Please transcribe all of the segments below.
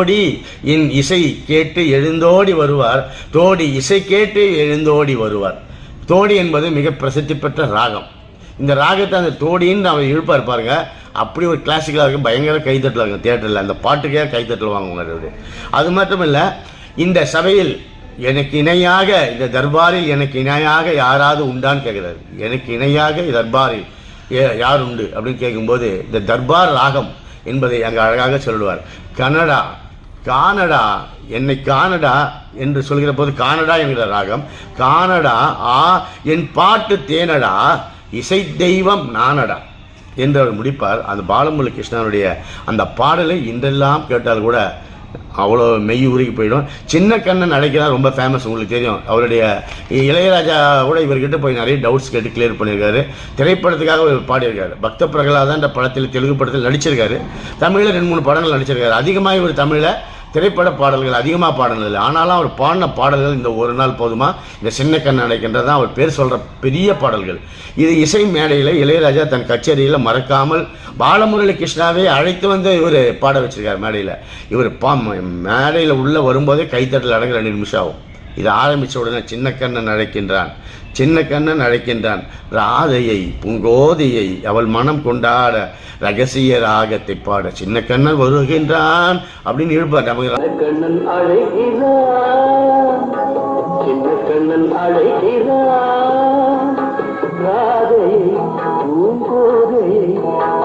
தோடி என் இசை கேட்டு எழுந்தோடி வருவார். தோடி இசை கேட்டு எழுந்தோடி வருவார். தோடி என்பது மிக பிரசித்தி பெற்ற ராகம். இந்த ராகத்தை அந்த தோடின்னு அவர் இழுப்பார் பாருங்க. அப்படி ஒரு கிளாசிக்கலாக இருக்கும் பயங்கர கைத்தட்டல் தேட்டரில் அந்த பாட்டுக்கே கைத்தட்டல் வாங்குவாங்க அது மட்டும் இல்லை இந்த சபையில் எனக்கு இணையாக இந்த தர்பாரில் எனக்கு இணையாக யாராவது உண்டான்னு கேட்குறாரு எனக்கு இணையாக தர்பாரில் ஏ- யார் உண்டு? அப்படின்னு கேட்கும்போது இந்த தர்பார் ராகம் என்பதை அங்கே அழகாக சொல்லுவார். கனடா கானடா என்னை கானடா என்று சொல்கிற போது கானடா என்கிற ராகம் கானடா ஆ என் பாட்டு தேனடா இசை தெய்வம் நானடா என்று அவர் முடிப்பார். அந்த பாலமுரளி கிருஷ்ணனுடைய அந்த பாடலை இன்றெல்லாம் கேட்டால் கூட அவ்வளோ மெய் உருகி போயிடும். சின்ன கண்ணன் அழைக்கலாம் ரொம்ப ஃபேமஸ் உங்களுக்கு தெரியும். அவருடைய இளையராஜா கூட இவர்கிட்ட போய் நிறைய டவுட்ஸ் கேட்டு கிளியர் பண்ணியிருக்காரு. திரைப்படத்துக்காக இவர் பாடியிருக்காரு பக்த பிரகலாதான் இந்த படத்தில் தெலுங்கு படத்தில் நடிச்சிருக்காரு. தமிழில் ரெண்டு மூணு படங்கள் நடிச்சிருக்காரு. அதிகமாக இவர் தமிழில் திரைப்பட பாடல்கள் அதிகமாக பாடினது ஆனாலும் அவர் பாடின பாடல்கள் இந்த ஒரு நாள் போதுமா? இந்த சின்ன கண் அடைக்கின்றது தான் அவர் பேர் சொல்கிற பெரிய பாடல்கள். இது இசை மேடையில் இளையராஜா தன் கச்சேரியில் மறக்காமல் பாலமுரளி கிருஷ்ணாவே அழைத்து வந்து இவர் பாட வச்சிருக்கார் மேடையில். இவர் பா மேடையில் உள்ளே வரும்போதே கைத்தட்டல் அடங்க ரெண்டு நிமிஷம் ஆகும். இது ஆரம்பித்த உடனே சின்ன கண்ணன் அழைக்கின்றான். சின்ன கண்ணன் அழைக்கின்றான். ராதையை பூங்கோதையை அவள் மனம் கொண்டாட ரகசிய ராகத்தை பாட சின்ன கண்ணன் வருகின்றான் அப்படின்னு இழுப்பார் நமக்கு கண்ணன் அழைக்கிறான். சின்ன கண்ணன் அழைக்கிறான். ராதையை பூங்கோதையை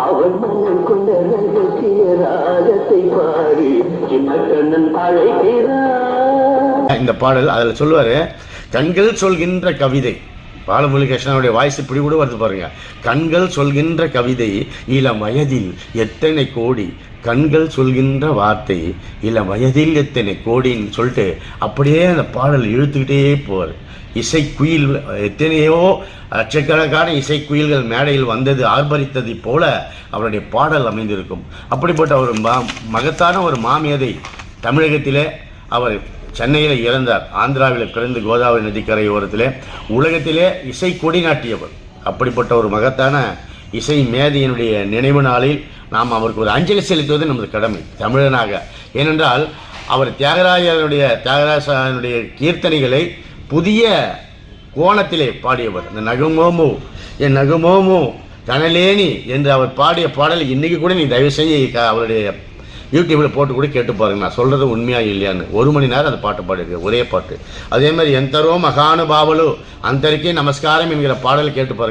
அவன் மனம் கொண்ட ரகசிய ராகத்தை பாடி சின்ன கண்ணன் அழைக்கிறான். இந்த பாடல் அதில் சொல்லுவார் கண்கள் சொல்கின்ற கவிதை. பாலமுரளி கிருஷ்ணனுடைய வாய்ஸ் இப்படி கூட வருது பாருங்க. கண்கள் சொல்கின்ற கவிதை இளம் வயதில் எத்தனை கோடி? கண்கள் சொல்கின்ற வார்த்தை இளம் வயதில் எத்தனை கோடின்னு சொல்லிட்டு அப்படியே அந்த பாடல் இழுத்துக்கிட்டே போவார். இசைக்குயில் எத்தனையோ லட்சக்கணக்கான இசைக்குயில்கள் மேடையில் வந்தது ஆர்ப்பரித்தது போல அவருடைய பாடல் அமைந்திருக்கும். அப்படிப்பட்ட ஒரு மா- மகத்தான ஒரு மாமியதை தமிழகத்திலே அவர் சென்னையில் இறந்தார். ஆந்திராவில் பிறந்து கோதாவரி நதிக்கரை ஓரத்திலே உலகத்திலே இசை கொடி நாட்டியவர். அப்படிப்பட்ட ஒரு மகத்தான இசை மேதையினுடைய நினைவு நாளில் நாம் அவருக்கு ஒரு அஞ்சலி செலுத்துவது நமது கடமை தமிழனாக. ஏனென்றால் அவர் தியாகராஜனுடைய தியாகராஜனுடைய கீர்த்தனைகளை புதிய கோணத்திலே பாடியவர். இந்த நகுமோமு என் நகுமோமு தனலேனி என்று அவர் பாடிய பாடல் இன்றைக்கி கூட நீ தயவு செய்ய க- அவருடைய யூடியூப்பில் போட்டு கூட கேட்டு பாருங்க. நான் சொல்கிறது உண்மையாக இல்லையான்னு. ஒரு மணி நேரம் அந்த பாட்டு பாடியிருக்கு ஒரே பாட்டு. அதே மாதிரி எந்தரோ மகானுபாவலு. அந்தரிக்கே நமஸ்காரம் என்கிற பாடல் கேட்டு பாருங்க.